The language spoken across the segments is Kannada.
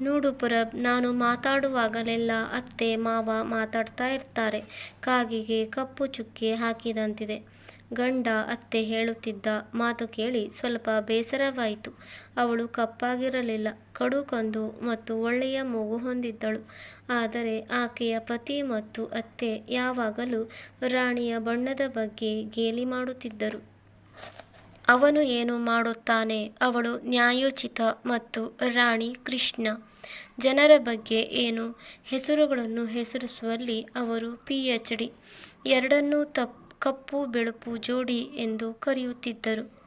ನೋಡು ಪುರಬ್, ನಾನು ಮಾತಾಡುವಾಗಲೆಲ್ಲ ಅತ್ತೆ, ಮಾವ ಮಾತಾಡ್ತಾ ಇರ್ತಾರೆ. ಕಾಗಿಗೆ ಕಪ್ಪು ಚುಕ್ಕೆ ಹಾಕಿದಂತಿದೆ. ಗಂಡ ಅತ್ತೆ ಹೇಳುತ್ತಿದ್ದ ಮಾತು ಕೇಳಿ ಸ್ವಲ್ಪ ಬೇಸರವಾಯಿತು. ಅವಳು ಕಪ್ಪಾಗಿರಲಿಲ್ಲ. ಕಡು ಕಂದು ಮತ್ತು ಒಳ್ಳೆಯ ಮೂಗು ಹೊಂದಿದ್ದಳು. ಆದರೆ ಆಕೆಯ ಪತಿ ಮತ್ತು ಅತ್ತೆ ಯಾವಾಗಲೂ ರಾಣಿಯ ಬಣ್ಣದ ಬಗ್ಗೆ ಗೇಲಿ ಮಾಡುತ್ತಿದ್ದರು. ಅವನು ಏನು ಮಾಡುತ್ತಾನೆ? ಅವಳು ನ್ಯಾಯೋಚಿತ ಮತ್ತು ರಾಣಿ ಕೃಷ್ಣ. ಜನರ ಬಗ್ಗೆ ಏನು? ಹೆಸರುಗಳನ್ನು ಹೆಸರಿಸುವಲ್ಲಿ ಅವರು ಪಿ ಎಚ್ ಡಿ ಎರಡನ್ನೂ ತಪ್, ಕಪ್ಪು ಬೆಳಪು ಜೋಡಿ ಎಂದು ಕರೆಯುತ್ತಿದ್ದರು.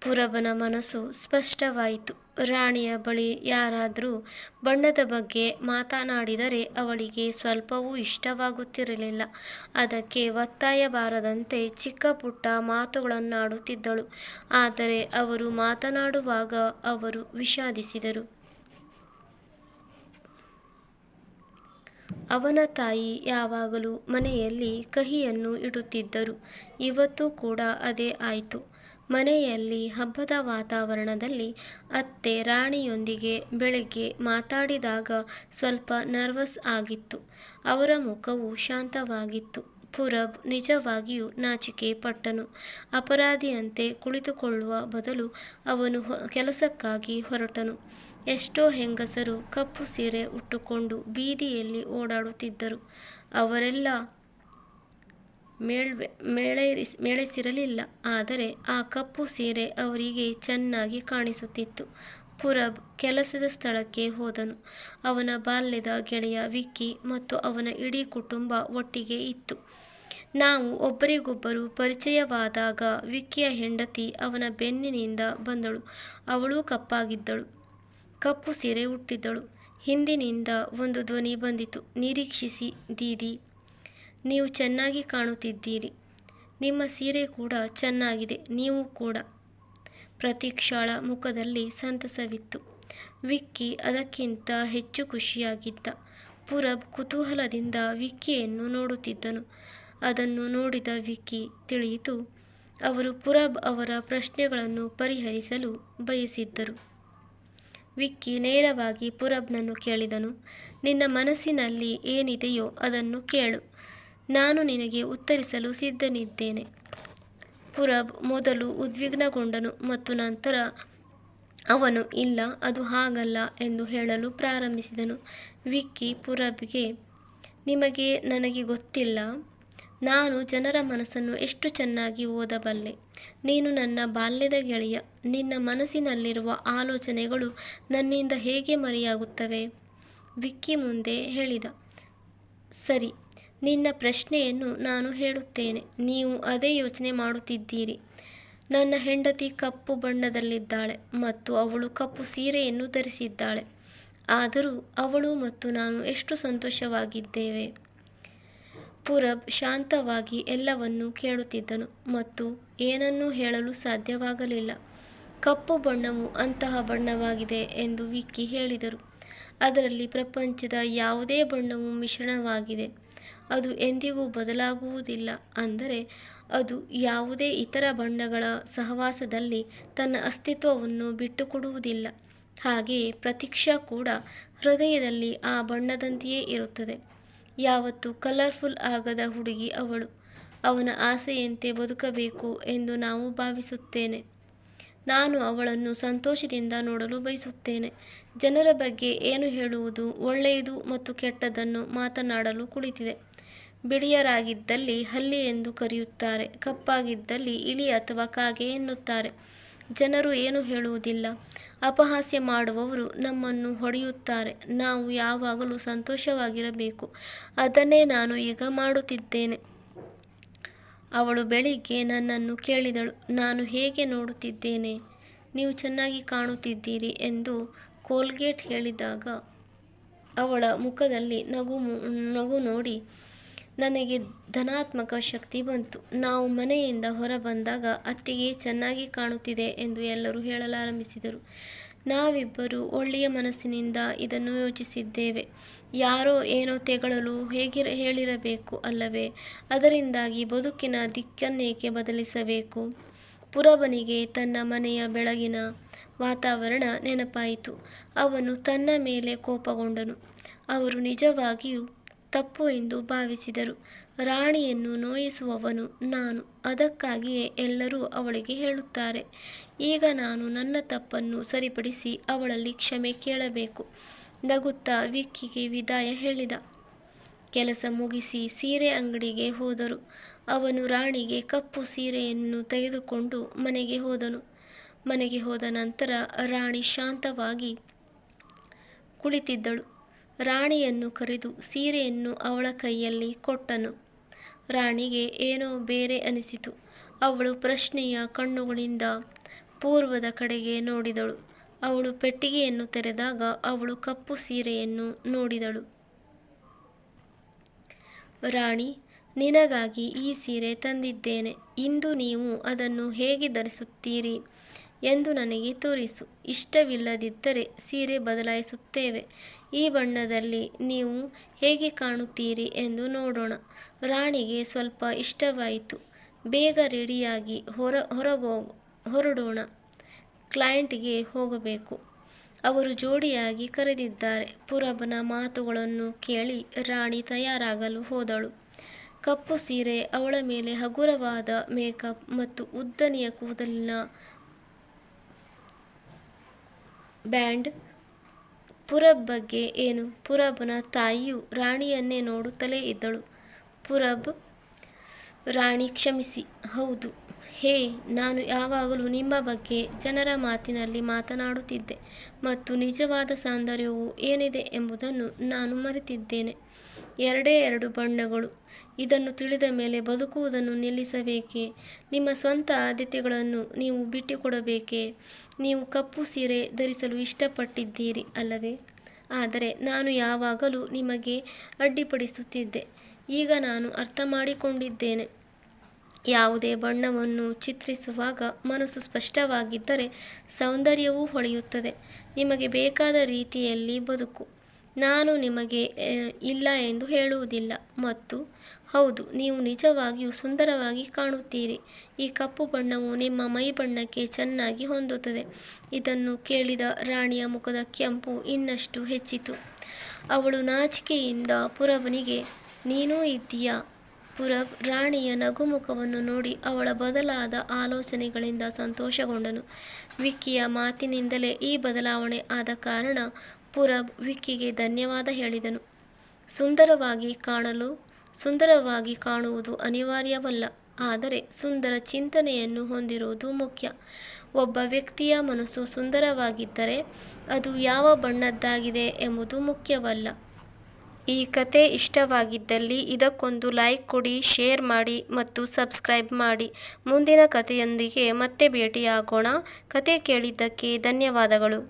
ಪುರಬನ ಮನಸ್ಸು ಸ್ಪಷ್ಟವಾಯಿತು. ರಾಣಿಯ ಬಳಿ ಯಾರಾದರೂ ಬಣ್ಣದ ಬಗ್ಗೆ ಮಾತನಾಡಿದರೆ ಅವಳಿಗೆ ಸ್ವಲ್ಪವೂ ಇಷ್ಟವಾಗುತ್ತಿರಲಿಲ್ಲ. ಅದಕ್ಕೆ ಒತ್ತಾಯ ಬಾರದಂತೆ ಚಿಕ್ಕ ಪುಟ್ಟ ಮಾತುಗಳನ್ನಾಡುತ್ತಿದ್ದಳು. ಆದರೆ ಅವರು ಮಾತನಾಡುವಾಗ ಅವರು ವಿಷಾದಿಸಿದರು. ಅವನ ತಾಯಿ ಯಾವಾಗಲೂ ಮನೆಯಲ್ಲಿ ಕಹಿಯನ್ನು ಇಡುತ್ತಿದ್ದರು. ಇವತ್ತು ಕೂಡ ಅದೇ ಆಯಿತು. ಮನೆಯಲ್ಲಿ ಹಬ್ಬದ ವಾತಾವರಣದಲ್ಲಿ ಅತ್ತೆ ರಾಣಿಯೊಂದಿಗೆ ಬೆಳಗ್ಗೆ ಮಾತಾಡಿದಾಗ ಸ್ವಲ್ಪ ನರ್ವಸ್ ಆಗಿತ್ತು. ಅವರ ಮುಖವು ಶಾಂತವಾಗಿತ್ತು. ಪುರಬ್ ನಿಜವಾಗಿಯೂ ನಾಚಿಕೆ ಪಟ್ಟನು. ಅಪರಾಧಿಯಂತೆ ಕುಳಿತುಕೊಳ್ಳುವ ಬದಲು ಅವನು ಕೆಲಸಕ್ಕಾಗಿ ಹೊರಟನು. ಎಷ್ಟೋ ಹೆಂಗಸರು ಕಪ್ಪು ಸೀರೆ ಉಟ್ಟುಕೊಂಡು ಬೀದಿಯಲ್ಲಿ ಓಡಾಡುತ್ತಿದ್ದರು. ಅವರೆಲ್ಲ ಮೇಳೈಸಿರಲಿಲ್ಲ. ಆದರೆ ಆ ಕಪ್ಪು ಸೀರೆ ಅವರಿಗೆ ಚೆನ್ನಾಗಿ ಕಾಣಿಸುತ್ತಿತ್ತು. ಪುರಬ್ ಕೆಲಸದ ಸ್ಥಳಕ್ಕೆ ಹೋದನು. ಅವನ ಬಾಲ್ಯದ ಗೆಳೆಯ ವಿಕ್ಕಿ ಮತ್ತು ಅವನ ಇಡೀ ಕುಟುಂಬ ಒಟ್ಟಿಗೆ ಇತ್ತು. ನಾವು ಒಬ್ಬರಿಗೊಬ್ಬರು ಪರಿಚಯವಾದಾಗ ವಿಕ್ಕಿಯ ಹೆಂಡತಿ ಅವನ ಬೆನ್ನಿನಿಂದ ಬಂದಳು. ಅವಳೂ ಕಪ್ಪಾಗಿದ್ದಳು. ಕಪ್ಪು ಸೀರೆ ಉಟ್ಟಿದ್ದಳು. ಹಿಂದಿನಿಂದ ಒಂದು ಧ್ವನಿ ಬಂದಿತು. ನಿರೀಕ್ಷಿಸಿ, ದೀದಿ ನೀವು ಚೆನ್ನಾಗಿ ಕಾಣುತ್ತಿದ್ದೀರಿ. ನಿಮ್ಮ ಸೀರೆ ಕೂಡ ಚೆನ್ನಾಗಿದೆ, ನೀವು ಕೂಡ. ಪ್ರತೀಕ್ಷಾಳ ಮುಖದಲ್ಲಿ ಸಂತಸವಿತ್ತು. ವಿಕ್ಕಿ ಅದಕ್ಕಿಂತ ಹೆಚ್ಚು ಖುಷಿಯಾಗಿದ್ದ. ಪುರಬ್ ಕುತೂಹಲದಿಂದ ವಿಕ್ಕಿಯನ್ನು ನೋಡುತ್ತಿದ್ದನು. ಅದನ್ನು ನೋಡಿದ ವಿಕ್ಕಿ ತಿಳಿಯಿತು. ಅವರು ಪುರಬ್ ಅವರ ಪ್ರಶ್ನೆಗಳನ್ನು ಪರಿಹರಿಸಲು ಬಯಸಿದ್ದರು. ವಿಕ್ಕಿ ನೇರವಾಗಿ ಪುರಬ್ನನ್ನು ಕೇಳಿದನು. ನಿನ್ನ ಮನಸ್ಸಿನಲ್ಲಿ ಏನಿದೆಯೋ ಅದನ್ನು ಕೇಳು. ನಾನು ನಿನಗೆ ಉತ್ತರಿಸಲು ಸಿದ್ಧನಿದ್ದೇನೆ. ಪುರಬ್ ಮೊದಲು ಉದ್ವಿಗ್ನಗೊಂಡನು ಮತ್ತು ನಂತರ ಅವನು, ಇಲ್ಲ, ಅದು ಹಾಗಲ್ಲ ಎಂದು ಹೇಳಲು ಪ್ರಾರಂಭಿಸಿದನು. ವಿಕ್ಕಿ ಪುರಬ್ಗೆ, ನಿಮಗೆ ನನಗೆ ಗೊತ್ತಿಲ್ಲ. ನಾನು ಜನರ ಮನಸ್ಸನ್ನು ಎಷ್ಟು ಚೆನ್ನಾಗಿ ಓದಬಲ್ಲೆ. ನೀನು ನನ್ನ ಬಾಲ್ಯದ ಗೆಳೆಯ. ನಿನ್ನ ಮನಸ್ಸಿನಲ್ಲಿರುವ ಆಲೋಚನೆಗಳು ನನ್ನಿಂದ ಹೇಗೆ ಮರೆಯಾಗುತ್ತವೆ? ವಿಕ್ಕಿ ಮುಂದೆ ಹೇಳಿದ, ಸರಿ ನಿನ್ನ ಪ್ರಶ್ನೆಯನ್ನು ನಾನು ಹೇಳುತ್ತೇನೆ. ನೀವು ಅದೇ ಯೋಚನೆ ಮಾಡುತ್ತಿದ್ದೀರಿ. ನನ್ನ ಹೆಂಡತಿ ಕಪ್ಪು ಬಣ್ಣದಲ್ಲಿದ್ದಾಳೆ ಮತ್ತು ಅವಳು ಕಪ್ಪು ಸೀರೆಯನ್ನು ಧರಿಸಿದ್ದಾಳೆ. ಆದರೂ ಅವಳು ಮತ್ತು ನಾನು ಎಷ್ಟು ಸಂತೋಷವಾಗಿದ್ದೇವೆ. ಪುರಬ್ ಶಾಂತವಾಗಿ ಎಲ್ಲವನ್ನೂ ಕೇಳುತ್ತಿದ್ದನು ಮತ್ತು ಏನನ್ನೂ ಹೇಳಲು ಸಾಧ್ಯವಾಗಲಿಲ್ಲ. ಕಪ್ಪು ಬಣ್ಣವು ಅಂತಹ ಬಣ್ಣವಾಗಿದೆ ಎಂದು ವಿಕ್ಕಿ ಹೇಳಿದರು. ಅದರಲ್ಲಿ ಪ್ರಪಂಚದ ಯಾವುದೇ ಬಣ್ಣವು ಮಿಶ್ರಣವಾಗಿದೆ. ಅದು ಎಂದಿಗೂ ಬದಲಾಗುವುದಿಲ್ಲ. ಅಂದರೆ ಅದು ಯಾವುದೇ ಇತರ ಬಣ್ಣಗಳ ಸಹವಾಸದಲ್ಲಿ ತನ್ನ ಅಸ್ತಿತ್ವವನ್ನು ಬಿಟ್ಟುಕೊಡುವುದಿಲ್ಲ. ಹಾಗೆಯೇ ಪ್ರತೀಕ್ಷಾ ಕೂಡ ಹೃದಯದಲ್ಲಿ ಆ ಬಣ್ಣದಂತೆಯೇ ಇರುತ್ತದೆ. ಯಾವತ್ತೂ ಕಲರ್ಫುಲ್ ಆಗದ ಹುಡುಗಿ ಅವಳು. ಅವನ ಆಸೆಯಂತೆ ಬದುಕಬೇಕು ಎಂದು ನಾವು ಭಾವಿಸುತ್ತೇನೆ. ನಾನು ಅವಳನ್ನು ಸಂತೋಷದಿಂದ ನೋಡಲು ಬಯಸುತ್ತೇನೆ. ಜನರ ಬಗ್ಗೆ ಏನು ಹೇಳುವುದು ಒಳ್ಳೆಯದು ಮತ್ತು ಕೆಟ್ಟದ್ದನ್ನು ಮಾತನಾಡಲು ಕುಳಿತಿದೆ. ಬಿಳಿಯರಾಗಿದ್ದಲ್ಲಿ ಹಲ್ಲಿ ಎಂದು ಕರೆಯುತ್ತಾರೆ, ಕಪ್ಪಾಗಿದ್ದಲ್ಲಿ ಇಳಿ ಅಥವಾ ಕಾಗೆ ಎನ್ನುತ್ತಾರೆ. ಜನರು ಏನು ಹೇಳುವುದಿಲ್ಲ. ಅಪಹಾಸ್ಯ ಮಾಡುವವರು ನಮ್ಮನ್ನು ಹೊಡೆಯುತ್ತಾರೆ. ನಾವು ಯಾವಾಗಲೂ ಸಂತೋಷವಾಗಿರಬೇಕು. ಅದನ್ನೇ ನಾನು ಈಗ ಮಾಡುತ್ತಿದ್ದೇನೆ. ಅವಳು ಬೆಳಿಗ್ಗೆ ನನ್ನನ್ನು ಕೇಳಿದಳು. ನಾನು ಹೇಗೆ ನೋಡುತ್ತಿದ್ದೇನೆ? ನೀವು ಚೆನ್ನಾಗಿ ಕಾಣುತ್ತಿದ್ದೀರಿ ಎಂದು ಕೋಲ್ಗೇಟ್ ಹೇಳಿದಾಗ ಅವಳ ಮುಖದಲ್ಲಿ ನಗು ನಗು ನೋಡಿ ನನಗೆ ಧನಾತ್ಮಕ ಶಕ್ತಿ ಬಂತು. ನಾವು ಮನೆಯಿಂದ ಹೊರ ಬಂದಾಗ ಅತ್ತಿಗೆ ಚೆನ್ನಾಗಿ ಕಾಣುತ್ತಿದೆ ಎಂದು ಎಲ್ಲರೂ ಹೇಳಲಾರಂಭಿಸಿದರು. ನಾವಿಬ್ಬರು ಒಳ್ಳೆಯ ಮನಸ್ಸಿನಿಂದ ಇದನ್ನು ಯೋಚಿಸಿದ್ದೇವೆ. ಯಾರೋ ಏನೋ ತೆಗಳಲು ಹೇಗಿರ ಹೇಳಿರಬೇಕು ಅಲ್ಲವೇ? ಅದರಿಂದಾಗಿ ಬದುಕಿನ ದಿಕ್ಕನ್ನೇಕೆ ಬದಲಿಸಬೇಕು? ಪುರಬನಿಗೆ ತನ್ನ ಮನೆಯ ಬೆಳಗಿನ ವಾತಾವರಣ ನೆನಪಾಯಿತು. ಅವನು ತನ್ನ ಮೇಲೆ ಕೋಪಗೊಂಡನು. ಅವರು ನಿಜವಾಗಿಯೂ ತಪ್ಪು ಎಂದು ಭಾವಿಸಿದರು. ರಾಣಿಯನ್ನು ನೋಯಿಸುವವನು ನಾನು, ಅದಕ್ಕಾಗಿಯೇ ಎಲ್ಲರೂ ಅವಳಿಗೆ ಹೇಳುತ್ತಾರೆ. ಈಗ ನಾನು ನನ್ನ ತಪ್ಪನ್ನು ಸರಿಪಡಿಸಿ ಅವಳಲ್ಲಿ ಕ್ಷಮೆ ಕೇಳಬೇಕು. ನಗುತ್ತಾ ವಿಕ್ಕಿಗೆ ವಿದಾಯ ಹೇಳಿದ. ಕೆಲಸ ಮುಗಿಸಿ ಸೀರೆ ಅಂಗಡಿಗೆ ಹೋದರು. ಅವನು ರಾಣಿಗೆ ಕಪ್ಪು ಸೀರೆಯನ್ನು ತೆಗೆದುಕೊಂಡು ಮನೆಗೆ ಹೋದನು. ಮನೆಗೆ ಹೋದ ನಂತರ ರಾಣಿ ಶಾಂತವಾಗಿ ಕುಳಿತಿದ್ದಳು. ರಾಣಿಯನ್ನು ಕರೆದು ಸೀರೆಯನ್ನು ಅವಳ ಕೈಯಲ್ಲಿ ಕೊಟ್ಟನು. ರಾಣಿಗೆ ಏನೋ ಬೇರೆ ಅನಿಸಿತು. ಅವಳು ಪ್ರಶ್ನೆಯ ಕಣ್ಣುಗಳಿಂದ ಪೂರ್ವದ ಕಡೆಗೆ ನೋಡಿದಳು. ಅವಳು ಪೆಟ್ಟಿಗೆಯನ್ನು ತೆರೆದಾಗ ಅವಳು ಕಪ್ಪು ಸೀರೆಯನ್ನು ನೋಡಿದಳು. ರಾಣಿ, ನಿನಗಾಗಿ ಈ ಸೀರೆ ತಂದಿದ್ದೇನೆ. ಇಂದು ನೀವು ಅದನ್ನು ಹೇಗೆ ಧರಿಸುತ್ತೀರಿ ಎಂದು ನನಗೆ ತೋರಿಸು. ಇಷ್ಟವಿಲ್ಲದಿದ್ದರೆ ಸೀರೆ ಬದಲಾಯಿಸುತ್ತೇವೆ. ಈ ಬಣ್ಣದಲ್ಲಿ ನೀವು ಹೇಗೆ ಕಾಣುತ್ತೀರಿ ಎಂದು ನೋಡೋಣ. ರಾಣಿಗೆ ಸ್ವಲ್ಪ ಇಷ್ಟವಾಯಿತು. ಬೇಗ ರೆಡಿಯಾಗಿ ಹೊರ ಹೊರಡೋಣ. ಕ್ಲೈಂಟ್ಗೆ ಹೋಗಬೇಕು. ಅವರು ಜೋಡಿಯಾಗಿ ಕರೆದಿದ್ದಾರೆ. ಪುರಬನ ಮಾತುಗಳನ್ನು ಕೇಳಿ ರಾಣಿ ತಯಾರಾಗಲು ಹೋದಳು. ಕಪ್ಪು ಸೀರೆ, ಅವಳ ಮೇಲೆ ಹಗುರವಾದ ಮೇಕಪ್ ಮತ್ತು ಉದ್ದನೆಯ ಕೂದಲಿನ ಬ್ಯಾಂಡ್. ಪುರಬ್ ಬಗ್ಗೆ ಏನು? ಪುರಬ್ನ ತಾಯಿಯು ರಾಣಿಯನ್ನೇ ನೋಡುತ್ತಲೇ ಇದ್ದಳು. ಪುರಬ್. ರಾಣಿ ಕ್ಷಮಿಸಿ. ಹೌದು. ಹೇ, ನಾನು ಯಾವಾಗಲೂ ನಿಮ್ಮ ಬಗ್ಗೆ ಜನರ ಮಾತಿನಲ್ಲಿ ಮಾತನಾಡುತ್ತಿದ್ದೆ ಮತ್ತು ನಿಜವಾದ ಸೌಂದರ್ಯವು ಏನಿದೆ ಎಂಬುದನ್ನು ನಾನು ಮರೆತಿದ್ದೇನೆ. ಎರಡೇ ಎರಡು ಬಣ್ಣಗಳು. ಇದನ್ನು ತಿಳಿದ ಮೇಲೆ ಬದುಕುವುದನ್ನು ನಿಲ್ಲಿಸಬೇಕೆ ನಿಮ್ಮ ಸ್ವಂತ ಆದ್ಯತೆಗಳನ್ನು ನೀವು ಬಿಟ್ಟುಕೊಡಬೇಕೆ ನೀವು ಕಪ್ಪು ಸೀರೆ ಧರಿಸಲು ಇಷ್ಟಪಟ್ಟಿದ್ದೀರಿ, ಅಲ್ಲವೇ? ಆದರೆ ನಾನು ಯಾವಾಗಲೂ ನಿಮಗೆ ಅಡ್ಡಿಪಡಿಸುತ್ತಿದ್ದೆ. ಈಗ ನಾನು ಅರ್ಥ ಮಾಡಿಕೊಂಡಿದ್ದೇನೆ ಯಾವುದೇ ಬಣ್ಣವನ್ನು ಚಿತ್ರಿಸುವಾಗ ಮನಸ್ಸು ಸ್ಪಷ್ಟವಾಗಿದ್ದರೆ ಸೌಂದರ್ಯವೂ ಹೊಳೆಯುತ್ತದೆ. ನಿಮಗೆ ಬೇಕಾದ ರೀತಿಯಲ್ಲಿ ಬದುಕು. ನಾನು ನಿಮಗೆ ಇಲ್ಲ ಎಂದು ಹೇಳುವುದಿಲ್ಲ. ಮತ್ತು ಹೌದು, ನೀವು ನಿಜವಾಗಿಯೂ ಸುಂದರವಾಗಿ ಕಾಣುತ್ತೀರಿ. ಈ ಕಪ್ಪು ಬಣ್ಣವು ನಿಮ್ಮ ಮೈಬಣ್ಣಕ್ಕೆ ಚೆನ್ನಾಗಿ ಹೊಂದುತ್ತದೆ. ಇದನ್ನು ಕೇಳಿದ ರಾಣಿಯ ಮುಖದ ಕೆಂಪು ಇನ್ನಷ್ಟು ಹೆಚ್ಚಿತು. ಅವಳು ನಾಚಿಕೆಯಿಂದ ಪುರಬನಿಗೆ, ನೀನೂ ಇದ್ದೀಯ ಪುರಬ್ ರಾಣಿಯ ನಗುಮುಖವನ್ನು ನೋಡಿ ಅವಳ ಬದಲಾದ ಆಲೋಚನೆಗಳಿಂದ ಸಂತೋಷಗೊಂಡನು. ವಿಕ್ಕಿಯ ಮಾತಿನಿಂದಲೇ ಈ ಬದಲಾವಣೆ ಆದ ಕಾರಣ ಪುರಬ್ ವಿಕ್ಕಿಗೆ ಧನ್ಯವಾದ ಹೇಳಿದನು. ಸುಂದರವಾಗಿ ಕಾಣಲು ಸುಂದರವಾಗಿ ಕಾಣುವುದು ಅನಿವಾರ್ಯವಲ್ಲ, ಆದರೆ ಸುಂದರ ಚಿಂತನೆಯನ್ನು ಹೊಂದಿರುವುದು ಮುಖ್ಯ. ಒಬ್ಬ ವ್ಯಕ್ತಿಯ ಮನಸ್ಸು ಸುಂದರವಾಗಿದ್ದರೆ ಅದು ಯಾವ ಬಣ್ಣದ್ದಾಗಿದೆ ಎಂಬುದು ಮುಖ್ಯವಲ್ಲ. ಈ ಕತೆ ಇಷ್ಟವಾಗಿದ್ದಲ್ಲಿ ಇದಕ್ಕೊಂದು ಲೈಕ್ ಕೊಡಿ, ಶೇರ್ ಮಾಡಿ ಮತ್ತು ಸಬ್ಸ್ಕ್ರೈಬ್ ಮಾಡಿ. ಮುಂದಿನ ಕಥೆಯೊಂದಿಗೆ ಮತ್ತೆ ಭೇಟಿಯಾಗೋಣ. ಕತೆ ಕೇಳಿದ್ದಕ್ಕೆ ಧನ್ಯವಾದಗಳು.